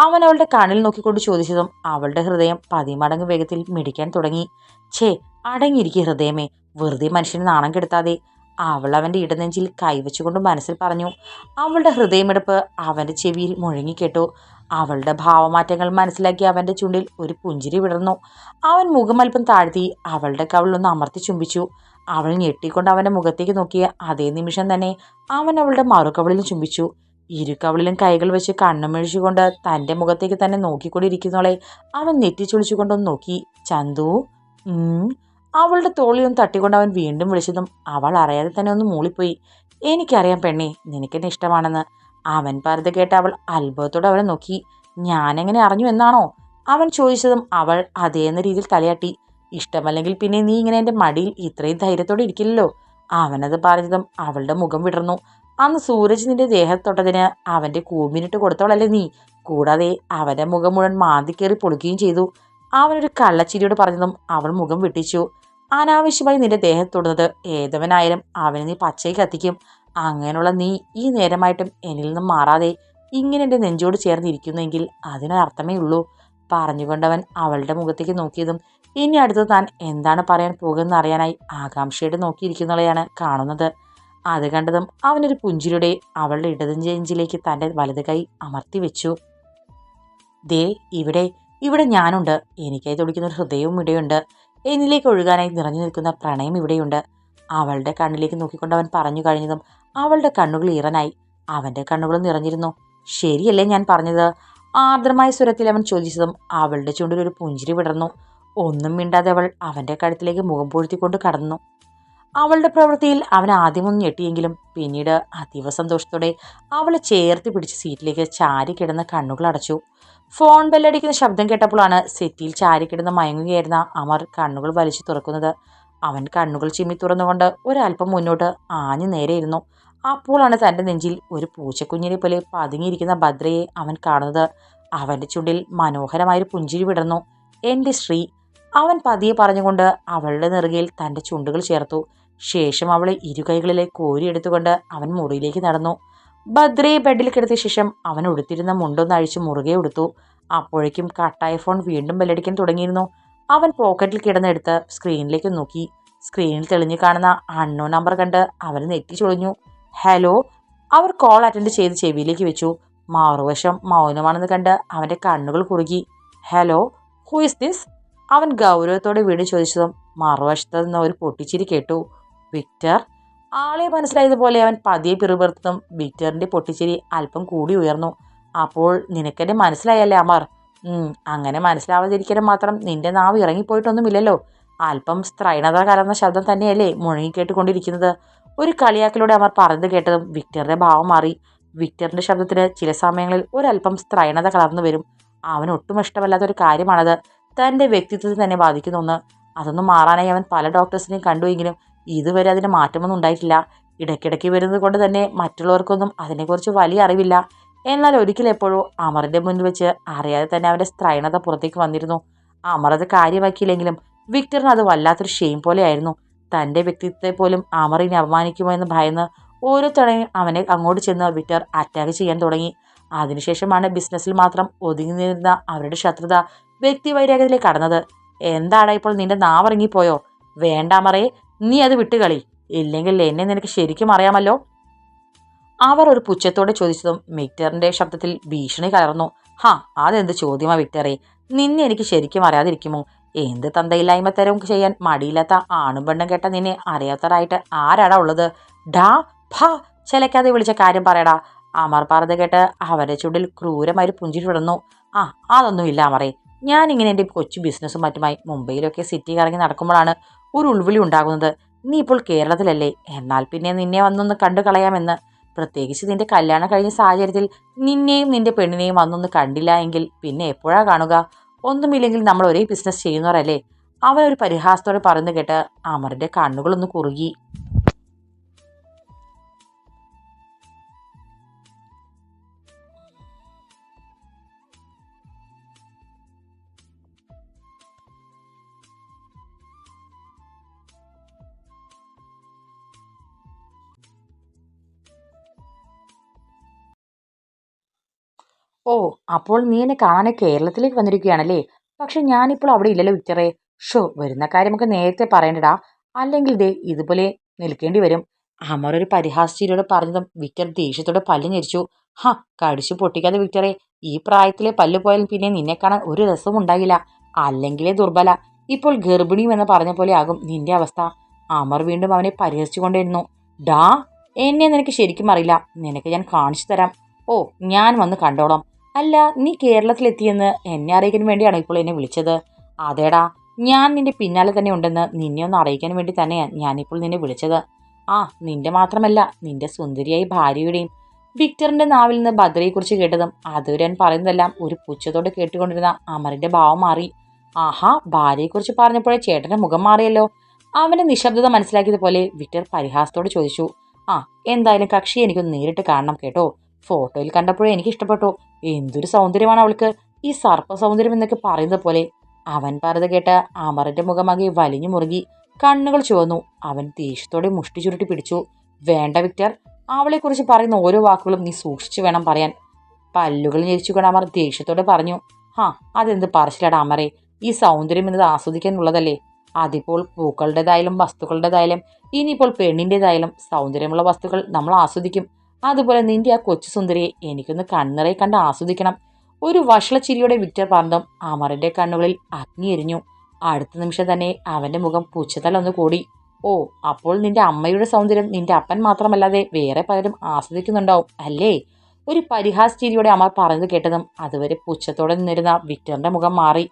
അവൻ അവളുടെ കണ്ണിൽ നോക്കിക്കൊണ്ട് ചോദിച്ചതും അവളുടെ ഹൃദയം പതിമടങ്ങ് വേഗത്തിൽ മിടിക്കാൻ തുടങ്ങി. ഛേ അടങ്ങിയിരിക്കുക ഹൃദയമേ വെറുതെ മനുഷ്യന് നാണം കെടുത്താതെ. അവൾ അവന്റെ ഇടനെഞ്ചിൽ കൈവച്ചുകൊണ്ട് മനസ്സിൽ പറഞ്ഞു അവളുടെ ഹൃദയമെടുപ്പ് അവന്റെ ചെവിയിൽ മുഴങ്ങിക്കേട്ടു അവളുടെ ഭാവമാറ്റങ്ങൾ മനസ്സിലാക്കി അവന്റെ ചുണ്ടിൽ ഒരു പുഞ്ചിരി വിടർന്നു. അവൻ മുഖമൽപ്പം താഴ്ത്തി അവളുടെ കവളൊന്ന് അമർത്തി ചുംബിച്ചു. അവൾ ഞെട്ടിക്കൊണ്ട് അവന്റെ മുഖത്തേക്ക് നോക്കിയ അതേ നിമിഷം തന്നെ അവൻ അവളുടെ മറുകവളിലും ചുംബിച്ചു. ഇരുകവളിലും കൈകൾ വെച്ച് കണ്ണുമിഴിച്ചുകൊണ്ട് തന്റെ മുഖത്തേക്ക് തന്നെ നോക്കിക്കൊണ്ടിരിക്കുന്നവളെ അവൻ നെറ്റിച്ചൊളിച്ചുകൊണ്ടൊന്ന് നോക്കി. ചന്തു അവളുടെ തോളിയൊന്ന് തട്ടിക്കൊണ്ട് അവൻ വീണ്ടും വിളിച്ചതും അവൾ അറിയാതെ തന്നെ ഒന്ന് മൂളിപ്പോയി. എനിക്കറിയാം പെണ്ണേ നിനക്കെന്നെ ഇഷ്ടമാണെന്ന്. അവൻ പറഞ്ഞത് കേട്ട് അവൾ അത്ഭുതത്തോടെ അവനെ നോക്കി. ഞാനെങ്ങനെ അറിഞ്ഞു എന്നാണോ? അവൻ ചോദിച്ചതും അവൾ അതേന്ന രീതിയിൽ തലയാട്ടി. ഇഷ്ടമല്ലെങ്കിൽ പിന്നെ നീ ഇങ്ങനെ എന്റെ മടിയിൽ ഇത്രയും ധൈര്യത്തോടെ ഇരിക്കില്ലല്ലോ. അവനത് പറഞ്ഞതും അവളുടെ മുഖം വിടർന്നു. അന്ന് സൂരജ് നിന്റെ ദേഹത്തൊട്ടതിന് അവന്റെ കൂമ്പിനിട്ട് കൊടുത്തവളല്ലേ നീ? കൂടാതെ അവന്റെ മുഖം മുഴുവൻ മാന്തിക്കേറി പൊളിക്കുകയും ചെയ്തു. അവനൊരു കള്ളച്ചിരിയോട് പറഞ്ഞതും അവൾ മുഖം വെട്ടിച്ചു. അനാവശ്യമായി നിന്റെ ദേഹത്തൊടുന്നത് ഏതവനായാലും അവനെ നീ പച്ചയ്ക്ക് കത്തിക്കും. അങ്ങനെയുള്ള നീ ഈ നേരമായിട്ടും എന്നിൽ നിന്നും മാറാതെ ഇങ്ങനെ എന്റെ നെഞ്ചോട് ചേർന്നിരിക്കുന്നെങ്കിൽ അതിനർത്ഥമേ ഉള്ളൂ. പറഞ്ഞുകൊണ്ടവൻ അവളുടെ മുഖത്തേക്ക് നോക്കിയതും ഇനി അടുത്ത് താൻ എന്താണ് പറയാൻ പോകുന്നത് അറിയാനായി ആകാംക്ഷയോടെ നോക്കിയിരിക്കുന്നവളെയാണ് കാണുന്നത്. അത് കണ്ടതും അവനൊരു പുഞ്ചിരിയുടെ അവളുടെ ഇടതുഞ്ചെഞ്ചിലേക്ക് തന്റെ വലത് കൈ അമർത്തി വെച്ചു. ദേ ഇവിടെ ഇവിടെ ഞാനുണ്ട്. എനിക്കായി തുടിക്കുന്ന ഒരു ഹൃദയവും ഇവിടെയുണ്ട്. എന്നിലേക്ക് ഒഴുകാനായി നിറഞ്ഞു നിൽക്കുന്ന പ്രണയം ഇവിടെയുണ്ട്. അവളുടെ കണ്ണിലേക്ക് നോക്കിക്കൊണ്ട് അവൻ പറഞ്ഞു കഴിഞ്ഞതും അവളുടെ കണ്ണുകൾ ഈറനായി. അവന്റെ കണ്ണുകൾ നിറഞ്ഞിരുന്നു. ശരിയല്ലേ ഞാൻ പറഞ്ഞത്? ആർദ്രമായ സ്വരത്തിൽ അവൻ ചോദിച്ചതും അവളുടെ ചുണ്ടിൽ ഒരു പുഞ്ചിരി വിടർന്നു. ഒന്നും മിണ്ടാതെ അവൾ അവന്റെ കഴുത്തിലേക്ക് മുഖം പൊഴുത്തിക്കൊണ്ട് കടന്നു. അവളുടെ പ്രവൃത്തിയിൽ അവൻ ആദ്യമൊന്നും ഞെട്ടിയെങ്കിലും പിന്നീട് അതീവ സന്തോഷത്തോടെ അവളെ ചേർത്ത് പിടിച്ച് സീറ്റിലേക്ക് ചാരി കിടന്ന കണ്ണുകൾ അടച്ചു. ഫോൺ ബെല്ലടിക്കുന്ന ശബ്ദം കേട്ടപ്പോഴാണ് സെറ്റിയിൽ ചാരി കിടന്ന് മയങ്ങുകയായിരുന്ന അമർ കണ്ണുകൾ വലിച്ചു തുറക്കുന്നത്. അവൻ കണ്ണുകൾ ചിമ്മി തുറന്നുകൊണ്ട് ഒരല്പം മുന്നോട്ട് ആഞ്ഞു നേരെ ഇരുന്നു അപ്പോഴാണ് തന്റെ നെഞ്ചിൽ ഒരു പൂച്ചക്കുഞ്ഞിനെ പോലെ പതുങ്ങിയിരിക്കുന്ന ഭദ്രയെ അവൻ കാണുന്നത്. അവന്റെ ചുണ്ടിൽ മനോഹരമായൊരു പുഞ്ചിരി വിടർന്നു. എന്റെ ശ്രീ അവൻ പതിയെ പറഞ്ഞുകൊണ്ട് അവളുടെ നെറുകയിൽ തന്റെ ചുണ്ടുകൾ ചേർത്തു. ശേഷം അവളെ ഇരുകൈകളിലെ കോരിയെടുത്തുകൊണ്ട് അവൻ മുറിയിലേക്ക് നടന്നു. ഭദ്രയെ ബെഡിൽ കിടത്തിയ ശേഷം അവൻ ഉടുത്തിരുന്ന മുണ്ടൊന്ന് അഴിച്ച് മുറുകെ ഉടുത്തു. അപ്പോഴേക്കും കട്ടായ ഫോൺ വീണ്ടും ബെല്ലടിക്കാൻ തുടങ്ങിയിരുന്നു. അവൻ പോക്കറ്റിൽ കിടന്നെടുത്ത് സ്ക്രീനിലേക്ക് നോക്കി. സ്ക്രീനിൽ തെളിഞ്ഞു കാണുന്ന അണ്ണോ നമ്പർ കണ്ട് അവൻ നെറ്റി ചൊളിഞ്ഞു. ഹലോ? അവർ കോൾ അറ്റൻഡ് ചെയ്ത് ചെവിയിലേക്ക് വെച്ചു. മാറുവശം മൗനമാണെന്ന് കണ്ട് അവന്റെ കണ്ണുകൾ കുറുകി. ഹലോ? ഹു ഇസ് ദിസ് അവൻ ഗൗരവത്തോടെ വീണ്ടും ചോദിച്ചതും മറുവശത്ത് നിന്ന് ഒരു പൊട്ടിച്ചിരി കേട്ടു. വിക്ടർ? ആളെ മനസ്സിലായതുപോലെ അവൻ പതിയെ പിറുപിറുത്തതും വിക്ടറിന്റെ പൊട്ടിച്ചിരി അല്പം കൂടി ഉയർന്നു. അപ്പോൾ നിനക്കെന്നെ മനസ്സിലായല്ലേ അമർ? അങ്ങനെ മനസ്സിലാവാതിരിക്കാൻ മാത്രം നിന്റെ നാവ് ഇറങ്ങിപ്പോയിട്ടൊന്നുമില്ലല്ലോ. അല്പം സ്ത്രൈണത കലർന്ന ശബ്ദം തന്നെയല്ലേ മുഴങ്ങിക്കേട്ടുകൊണ്ടിരിക്കുന്നത് ഒരു കളിയാക്കലൂടെ അമർ പറഞ്ഞത് കേട്ടതും വിക്ടറിന്റെ ഭാവം മാറി. വിക്ടറിന്റെ ശബ്ദത്തിന് ചില സമയങ്ങളിൽ ഒരല്പം സ്ത്രൈണത കലർന്നു വരും. അവൻ ഒട്ടും ഇഷ്ടമല്ലാത്ത ഒരു കാര്യമാണത്. തന്റെ വ്യക്തിത്വത്തെ തന്നെ ബാധിക്കുന്ന ഒന്ന്. അതൊന്നും മാറാനായി അവൻ പല ഡോക്ടേഴ്സിനെയും കണ്ടുവെങ്കിലും ഇതുവരെ അതിന് മാറ്റമൊന്നും ഉണ്ടായിട്ടില്ല. ഇടയ്ക്കിടയ്ക്ക് വരുന്നത് കൊണ്ട് തന്നെ മറ്റുള്ളവർക്കൊന്നും അതിനെക്കുറിച്ച് വലിയ അറിവില്ല. എന്നാൽ ഒരിക്കൽ എപ്പോഴോ അമറിന്റെ മുന്നിൽ വെച്ച് അറിയാതെ തന്നെ അവന്റെ സ്ത്രൈണത പുറത്തേക്ക് വന്നിരുന്നു. അമർ അത് കാര്യമാക്കിയില്ലെങ്കിലും വിക്ടറിന് അത് വല്ലാത്തൊരു ഷെയിം പോലെയായിരുന്നു. തന്റെ വ്യക്തിത്വത്തെ പോലും അമറിനെ അപമാനിക്കുമോ എന്ന് ഭയന്ന് ഓരോ തവണയും അവനെ അങ്ങോട്ട് ചെന്ന് വിക്ടർ അറ്റാക്ക് ചെയ്യാൻ തുടങ്ങി. അതിനുശേഷമാണ് ബിസിനസ്സിൽ മാത്രം ഒതുങ്ങി നിന്നിരുന്ന അവരുടെ ശത്രുത വ്യക്തിവൈരാഗ്യത്തിലേക്ക് കടന്നത്. എന്താണ് ഇപ്പോൾ നിന്റെ നാവിറങ്ങിപ്പോയോ വേണ്ട അമറേ നീ അത് വിട്ടുകളി ഇല്ലെങ്കിൽ എന്നെ നിനക്ക് ശരിക്കും അറിയാമല്ലോ. അവർ ഒരു പുച്ഛത്തോടെ ചോദിച്ചതും വിക്ടറിന്റെ ശബ്ദത്തിൽ ഭീഷണി കലർന്നു. ഹാ അതെന്ത് ചോദ്യമാ വിക്ടറെ? നിന്നെ എനിക്ക് ശരിക്കും അറിയാതിരിക്കുമോ? എന്ത് തന്തയില്ലായ്മ തരം ചെയ്യാൻ മടിയില്ലാത്ത ആണും പെണ്ണും കേട്ട നിന്നെ അറിയാത്തതായിട്ട് ആരാടാ ഉള്ളത്? ഡാ ഫ ചിലക്കാതെ വിളിച്ച കാര്യം പറയടാ. അമർ പറഞ്ഞത് കേട്ട് അവരുടെ ചുണ്ടിൽ ക്രൂരമായി പുഞ്ചിരി വിടുന്നു ആ അതൊന്നുമില്ല അമറേ. ഞാനിങ്ങനെ എന്റെ കൊച്ചു ബിസിനസ്സും മറ്റുമായി മുംബൈയിലൊക്കെ സിറ്റി കറങ്ങി നടക്കുമ്പോഴാണ് ഒരു ഉൾവിളി ഉണ്ടാകുന്നത്. നീ ഇപ്പോൾ കേരളത്തിലല്ലേ? എന്നാൽ പിന്നെ നിന്നെ വന്നൊന്ന് കണ്ടു കളയാമെന്ന്. പ്രത്യേകിച്ച് നിന്റെ കല്യാണം കഴിഞ്ഞ സാഹചര്യത്തിൽ നിന്നെയും നിന്റെ പെണ്ണിനെയും വന്നൊന്ന് കണ്ടില്ല എങ്കിൽ പിന്നെ എപ്പോഴാ കാണുക? ഒന്നുമില്ലെങ്കിൽ നമ്മൾ ഒരേ ബിസിനസ് ചെയ്യുന്നവരല്ലേ? അവൻ ഒരു പരിഹാസത്തോടെ പറഞ്ഞു കേട്ട് അമറിന്റെ കണ്ണുകളൊന്ന് കുറുകി. ഓ അപ്പോൾ നീ എന്നെ കാണാൻ കേരളത്തിലേക്ക് വന്നിരിക്കുകയാണല്ലേ? പക്ഷെ ഞാനിപ്പോൾ അവിടെ ഇല്ലല്ലോ വിക്ടറേ. ഷോ വരുന്ന കാര്യം കാര്യമൊക്കെ നേരത്തെ പറയണ്ടടാ. അല്ലെങ്കിൽ ദേ ഇതുപോലെ നിൽക്കേണ്ടി വരും. അമർ ഒരു പരിഹാസ്യയിലൂടെ പറഞ്ഞതും വിക്ടർ ദേഷ്യത്തോടെ പല്ല് ഞെരിച്ചു. ഹ കടിച്ചു പൊട്ടിക്കാതെ വിക്ടറെ ഈ പ്രായത്തിലെ പല്ല് പോയാലും പിന്നെ നിന്നെ കാണാൻ ഒരു രസവും ഉണ്ടാകില്ല അല്ലെങ്കിലേ ദുർബല. ഇപ്പോൾ ഗർഭിണിയും എന്ന് പറഞ്ഞ പോലെ ആകും നിന്റെ അവസ്ഥ. അമർ വീണ്ടും അവനെ പരിഹസിച്ചുകൊണ്ടിരുന്നു ഡാ എന്നെ നിനക്ക് ശരിക്കും അറിയില്ല. നിനക്ക് ഞാൻ കാണിച്ചു തരാം. ഓ ഞാൻ വന്ന് കണ്ടോളാം. അല്ല നീ കേരളത്തിലെത്തിയെന്ന് എന്നെ അറിയിക്കാൻ വേണ്ടിയാണ് ഇപ്പോൾ എന്നെ വിളിച്ചത്. അതേടാ ഞാൻ നിന്റെ പിന്നാലെ തന്നെ ഉണ്ടെന്ന് നിന്നെ ഒന്ന് അറിയിക്കാൻ വേണ്ടി തന്നെയാണ് ഞാനിപ്പോൾ നിന്നെ വിളിച്ചത്. ആ നിന്റെ മാത്രമല്ല നിന്റെ സുന്ദരിയായി ഭാര്യയുടെയും വിക്ടറിന്റെ നാവിൽ നിന്ന് ഭദ്രയെക്കുറിച്ച് കേട്ടതും അതുവരെ ഞാൻ പറയുന്നതെല്ലാം ഒരു പുച്ഛത്തോടെ കേട്ടുകൊണ്ടിരുന്ന അമറിന്റെ ഭാവം മാറി. ആഹാ ഭാര്യയെക്കുറിച്ച് പറഞ്ഞപ്പോഴേ ചേട്ടന്റെ മുഖം മാറിയല്ലോ. അവന്റെ നിശബ്ദത മനസ്സിലാക്കിയതുപോലെ വിക്ടർ പരിഹാസത്തോട് ചോദിച്ചു ആ എന്തായാലും കക്ഷി എനിക്കൊന്ന് നേരിട്ട് കാണണം കേട്ടോ. ഫോട്ടോയിൽ കണ്ടപ്പോഴേ എനിക്ക് ഇഷ്ടപ്പെട്ടു എന്തൊരു സൗന്ദര്യമാണ് അവൾക്ക്. ഈ സർപ്പ സൗന്ദര്യം എന്നൊക്കെ പറയുന്നത് പോലെ. അവൻ പറഞ്ഞത് കേട്ട് അമറിന്റെ മുഖമാകെ വലിഞ്ഞു മുറുകി. കണ്ണുകൾ ചുവന്നു. അവൻ ദേഷ്യത്തോടെ മുഷ്ടി ചുരുട്ടി പിടിച്ചു. വേണ്ട വിക്ടർ. അവളെക്കുറിച്ച് പറയുന്ന ഓരോ വാക്കുകളും നീ സൂക്ഷിച്ചു വേണം പറയാൻ. പല്ലുകൾ ഞെരിച്ചുകൊണ്ട് അമർ ദേഷ്യത്തോടെ പറഞ്ഞു. ഹാ അതെന്ത് പറച്ചിലാടാ അമറെ. ഈ സൗന്ദര്യം എന്നത് ആസ്വദിക്കാനുള്ളതല്ലേ. അതിപ്പോൾ പൂക്കളുടേതായാലും വസ്തുക്കളുടേതായാലും ഇനിയിപ്പോൾ പെണ്ണിന്റെതായാലും സൗന്ദര്യമുള്ള വസ്തുക്കൾ നമ്മൾ ആസ്വദിക്കും. അതുപോലെ നിന്റെ ആ കൊച്ചു സുന്ദരിയെ എനിക്കൊന്ന് കണ്ണിറയെ കണ്ട് ആസ്വദിക്കണം. ഒരു വഷളച്ചിരിയുടെ വിക്ടർ പറഞ്ഞതും അമറിന്റെ കണ്ണുകളിൽ അഗ്നി എരിഞ്ഞു. അടുത്ത നിമിഷം തന്നെ അവന്റെ മുഖം പുച്ഛത്തലൊന്ന് കൂടി. ഓ അപ്പോൾ നിന്റെ അമ്മയുടെ സൗന്ദര്യം നിന്റെ അപ്പൻ മാത്രമല്ലാതെ വേറെ പലരും ആസ്വദിക്കുന്നുണ്ടാവും അല്ലേ? ഒരു പരിഹാസ ചിരിയോടെ അമർ പറഞ്ഞത് കേട്ടതും അതുവരെ പുച്ഛത്തോടെ നിന്നിരുന്ന വിക്ടറിന്റെ മുഖം മാറി.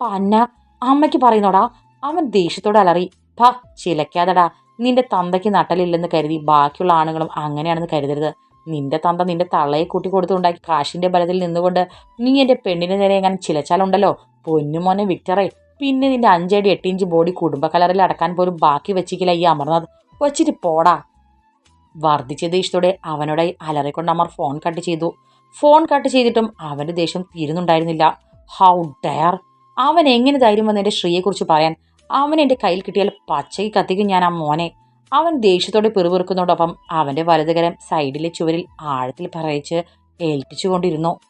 പന്ന അമ്മയ്ക്ക് പറയുന്നോടാ അവൻ ദേഷ്യത്തോടെ അലറി ഭ ചിലക്കാതടാ നിന്റെ തന്തയ്ക്ക് നട്ടലില്ലെന്ന് കരുതി ബാക്കിയുള്ള ആണുങ്ങളും അങ്ങനെയാണെന്ന് കരുതരുത്. നിന്റെ തന്ത നിന്റെ തള്ളയെ കൂട്ടി കൊടുത്തുണ്ടാക്കി കാശിന്റെ ബലത്തിൽ നിന്നുകൊണ്ട് നീ എന്റെ പെണ്ണിനെ നേരെ എങ്ങനെ ചിലച്ചാലുണ്ടല്ലോ? പൊന്നുമോനെ വിക്ടറെ പിന്നെ നിന്റെ അഞ്ചടി എട്ട് ഇഞ്ച് ബോഡി കുടുംബ കലറിൽ അടക്കാൻ പോലും ബാക്കി വെച്ചിക്കില്ല ഈ അമർനാഥ്. വച്ചിട്ട് പോടാ. വർദ്ധിച്ച ദേഷ്യത്തോടെ അവനോടായി അലറിക്കൊണ്ട് അമർ ഫോൺ കട്ട് ചെയ്തു. ഫോൺ കട്ട് ചെയ്തിട്ടും അവന്റെ ദേഷ്യം തീരുന്നുണ്ടായിരുന്നില്ല. How Dyer. അവൻ എങ്ങനെ ധൈര്യം വന്നതിന്റെ ശ്രീയെക്കുറിച്ച് പറയാൻ അവൻ എന്റെ കയ്യിൽ കിട്ടിയാൽ പച്ചയ്ക്ക് കത്തിക്കും ഞാൻ ആ മോനെ. അവൻ ദേഷ്യത്തോടെ പിറുപിറുക്കുന്നതോടൊപ്പം അവന്റെ വലതുകരം സൈഡിലെ ചുവരിൽ ആഴത്തിൽ പറയിച്ച് ഏൽപ്പിച്ചുകൊണ്ടിരുന്നു.